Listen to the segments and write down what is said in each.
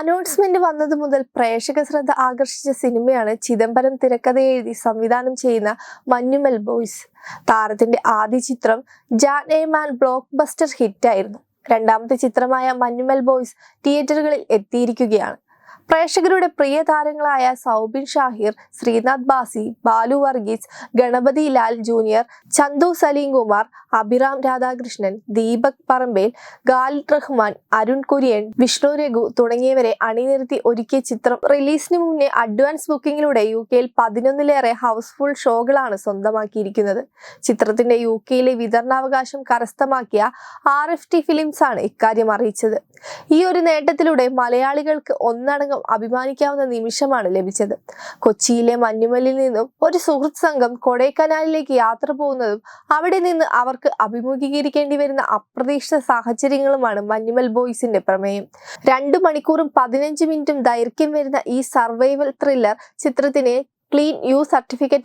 Announcement വന്നത് മുതൽ പ്രേക്ഷക ശ്രദ്ധ ആകർഷിച്ച സിനിമയാണ് ചിദംബരം തിരക്കഥ എഴുതി സംവിധാനം ചെയ്യുന്ന മഞ്ഞുമൽ ബോയ്സ്. താരത്തിന്റെ ആദ്യ ചിത്രം Jan a man blockbuster ഹിറ്റായിരുന്നു രണ്ടാമത്തെ ചിത്രമായ മഞ്ഞുമൽ ബോയ്സ് തിയേറ്ററുകളിൽ എത്തിയിരിക്കുകയാണ്. പ്രേക്ഷകരുടെ പ്രിയ താരങ്ങളായ സൗബിൻ ഷാഹിർ ശ്രീനാഥ് ബാസി ബാലു വർഗീസ് ഗണപതി ലാൽ ജൂനിയർ ചന്തു സലീം കുമാർ അഭിറാം രാധാകൃഷ്ണൻ ദീപക് പറമ്പേൽ ഗാലിദ് റഹ്മാൻ അരുൺ കുര്യൻ വിഷ്ണു രഘു തുടങ്ങിയവരെ അണിനിരത്തി ഒരുക്കിയ ചിത്രം. റിലീസിന് മുന്നേ അഡ്വാൻസ് ബുക്കിംഗിലൂടെ യു കെയിൽ പതിനൊന്നിലേറെ ഹൗസ്ഫുൾ ഷോകളാണ് സ്വന്തമാക്കിയിരിക്കുന്നത്. ചിത്രത്തിന്റെ യു കെയിലെ വിതരണാവകാശം കരസ്ഥമാക്കിയ ആർ എഫ് ടി ഫിലിംസ് ആണ് ഇക്കാര്യം അറിയിച്ചത്. ഈ ഒരു നേട്ടത്തിലൂടെ മലയാളികൾക്ക് ഒന്നടങ്കം അഭിമാനിക്കാവുന്ന നിമിഷമാണ് ലഭിച്ചത്. കൊച്ചിയിലെ മഞ്ഞുമലിൽ നിന്നും ഒരു സുഹൃത്ത് സംഘം കൊടൈക്കനാലിലേക്ക് യാത്ര പോകുന്നതും അവിടെ നിന്ന് അവർക്ക് അഭിമുഖീകരിക്കേണ്ടി വരുന്ന അപ്രതീക്ഷിത സാഹചര്യങ്ങളുമാണ് മഞ്ഞുമൽ ബോയ്സിന്റെ പ്രമേയം. രണ്ടു മണിക്കൂറും പതിനഞ്ച് മിനിറ്റും ദൈർഘ്യം വരുന്ന ഈ സർവൈവൽ ത്രില്ലർ ചിത്രത്തിന് ക്ലീൻ യു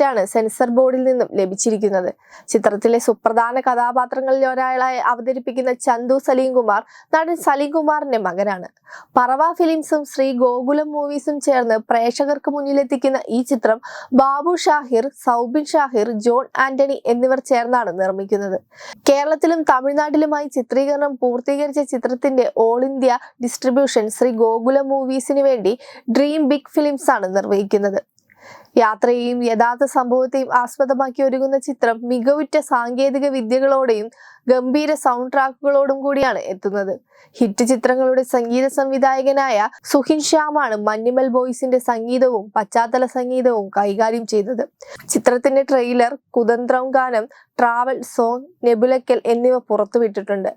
ആണ് സെൻസർ ബോർഡിൽ നിന്നും ലഭിച്ചിരിക്കുന്നത്. ചിത്രത്തിലെ സുപ്രധാന കഥാപാത്രങ്ങളിൽ ഒരാളായി അവതരിപ്പിക്കുന്ന ചന്തു സലീം കുമാർ നടൻ സലീം കുമാറിന്റെ മകനാണ്. പറവ ഫിലിംസും ശ്രീ ഗോകുലം മൂവീസും ചേർന്ന് പ്രേക്ഷകർക്ക് മുന്നിലെത്തിക്കുന്ന ഈ ചിത്രം ബാബു ഷാഹിർ സൗബിൻ ഷാഹിർ ജോൺ ആന്റണി എന്നിവർ ചേർന്നാണ് നിർമ്മിക്കുന്നത്. കേരളത്തിലും തമിഴ്നാട്ടിലുമായി ചിത്രീകരണം പൂർത്തീകരിച്ച ചിത്രത്തിന്റെ all India distribution Sree Gokulam മൂവീസിന് വേണ്ടി ഡ്രീം ബിഗ് ഫിലിംസ് ആണ് നിർവഹിക്കുന്നത്. യാത്രയെയും യഥാർത്ഥ സംഭവത്തെയും ആസ്പദമാക്കി ഒരുങ്ങുന്ന ചിത്രം മികവുറ്റ സാങ്കേതിക വിദ്യകളോടെയും ഗംഭീര സൗണ്ട് ട്രാക്കുകളോടും കൂടിയാണ് എത്തുന്നത്. ഹിറ്റ് ചിത്രങ്ങളുടെ സംഗീത സംവിധായകനായ സുഹിൻ ശ്യാമാണ് മഞ്ഞുമൽ ബോയ്സിന്റെ സംഗീതവും പശ്ചാത്തല സംഗീതവും കൈകാര്യം ചെയ്തത്. ചിത്രത്തിന്റെ ട്രെയിലർ കുതന്ത്രം ഗാനം ട്രാവൽ സോങ് നെബുലക്കൽ എന്നിവ പുറത്തുവിട്ടിട്ടുണ്ട്.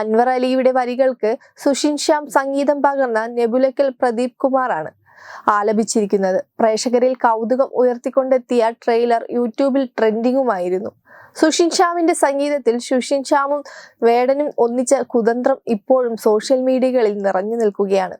അൻവർ അലിയുടെ വരികൾക്ക് സുഷിൻ ശ്യാം സംഗീതം പകർന്ന നെബുലക്കൽ പ്രദീപ് കുമാറാണ്. ആലപിച്ചിരിക്കുന്നത്. പ്രേക്ഷകരിൽ കൗതുകം ഉയർത്തിക്കൊണ്ടെത്തിയ ട്രെയിലർ യൂട്യൂബിൽ ട്രെൻഡിങ്ങുമായിരുന്നു. സുഷിൻ ശ്യാമിന്റെ സംഗീതത്തിൽ സുഷിൻ ശ്യാമും വേടനും ഒന്നിച്ച കുതന്ത്രം ഇപ്പോഴും സോഷ്യൽ മീഡിയകളിൽ നിറഞ്ഞു നിൽക്കുകയാണ്.